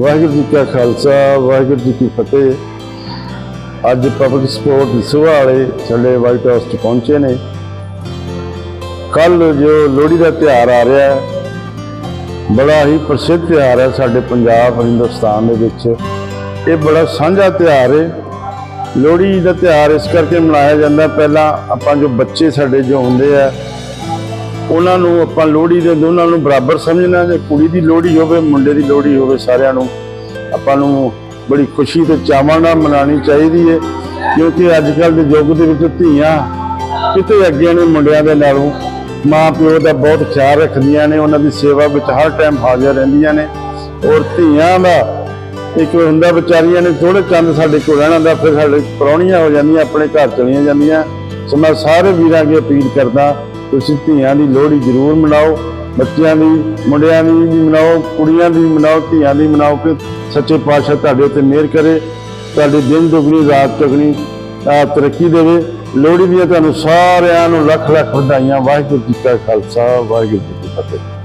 ਵਾਹਿਗੁਰੂ ਜੀ ਕਾ ਖਾਲਸਾ, ਵਾਹਿਗੁਰੂ ਜੀ ਕੀ ਫਤਿਹ। ਅੱਜ public support ਸੁਭਾ ਵਾਲੇ ਸਾਡੇ ਵਾਈਟ ਹਾਊਸ 'ਚ ਪਹੁੰਚੇ ਨੇ। ਕੱਲ ਜੋ ਲੋਹੜੀ ਦਾ ਤਿਉਹਾਰ ਆ ਰਿਹਾ ਹੈ, ਬੜਾ ਹੀ ਪ੍ਰਸਿੱਧ ਤਿਉਹਾਰ ਹੈ ਸਾਡੇ ਪੰਜਾਬ, ਹਿੰਦੁਸਤਾਨ ਦੇ ਵਿੱਚ। ਇਹ ਬੜਾ ਸਾਂਝਾ ਤਿਉਹਾਰ ਹੈ ਲੋਹੜੀ ਦਾ ਤਿਉਹਾਰ ਇਸ ਕਰਕੇ ਮਨਾਇਆ ਜਾਂਦਾ, ਪਹਿਲਾਂ ਆਪਾਂ ਜੋ ਬੱਚੇ ਸਾਡੇ ਜੋ ਹੁੰਦੇ ਆ ਉਹਨਾਂ ਨੂੰ ਆਪਾਂ ਲੋਹੜੀ ਦੇ ਦੋਨਾਂ ਨੂੰ ਬਰਾਬਰ ਸਮਝਣਾ ਜੇ ਕੁੜੀ ਦੀ ਲੋਹੜੀ ਹੋਵੇ, ਮੁੰਡੇ ਦੀ ਲੋਹੜੀ ਹੋਵੇ, ਸਾਰਿਆਂ ਨੂੰ ਆਪਾਂ ਨੂੰ ਬੜੀ ਖੁਸ਼ੀ ਤੇ ਚਾਵਾਂ ਨਾਲ ਮਨਾਉਣੀ ਚਾਹੀਦੀ ਹੈ ਕਿਉਂਕਿ ਅੱਜ ਕੱਲ ਦੇ ਯੁੱਗ ਦੇ ਵਿੱਚ ਧੀਆਂ ਕਿਤੇ ਅੱਗੇ ਨੇ ਮੁੰਡਿਆਂ ਦੇ ਨਾਲੋਂ ਮਾਂ ਪਿਓ ਦਾ ਬਹੁਤ ਖਿਆਲ ਰੱਖਦੀਆਂ ਨੇ, ਉਹਨਾਂ ਦੀ ਸੇਵਾ ਵਿੱਚ ਹਰ ਟਾਈਮ ਹਾਜ਼ਰ ਰਹਿੰਦੀਆਂ ਨੇ ਔਰ ਧੀਆਂ ਦਾ ਇੱਕ ਹੁੰਦਾ ਵਿਚਾਰੀਆਂ ਨੇ ਥੋੜੇ ਚੰਦ ਸਾਡੇ ਕੋਲ ਰਹਿਣਾ ਦਾ ਫਿਰ ਸਾਡੇ ਪ੍ਰਾਹੁਣੀਆਂ ਹੋ ਜਾਂਦੀਆਂ, ਆਪਣੇ ਘਰ ਚਲੀਆਂ ਜਾਂਦੀਆਂ, ਸੋ ਮੈਂ ਸਾਰੇ ਵੀਰਾਂ ਅੱਗੇ ਅਪੀਲ ਕਰਦਾ ਤੁਸੀਂ ਧੀਆਂ ਦੀ ਲੋਹੜੀ ਜ਼ਰੂਰ ਮਨਾਓ, ਬੱਚਿਆਂ ਦੀ, ਮੁੰਡਿਆਂ ਦੀ ਵੀ ਮਨਾਓ, ਕੁੜੀਆਂ ਦੀ ਮਨਾਓ, ਧੀਆਂ ਦੀ ਮਨਾਓ ਕਿ ਸੱਚੇ ਪਾਤਸ਼ਾਹ ਤੁਹਾਡੇ ਉੱਤੇ ਮਿਹਰ ਕਰੇ, ਤੁਹਾਡੇ ਦਿਨ ਦੁਗਣੀ, ਰਾਤ ਚੌਗਣੀ ਤਰੱਕੀ ਦੇਵੇ। ਲੋਹੜੀ ਦੀਆਂ ਤੁਹਾਨੂੰ ਸਾਰਿਆਂ ਨੂੰ ਲੱਖ ਲੱਖ ਵਧਾਈਆਂ। ਵਾਹਿਗੁਰੂ ਜੀ ਕਾ ਖਾਲਸਾ, ਵਾਹਿਗੁਰੂ ਜੀ ਕੀ ਫਤਿਹ।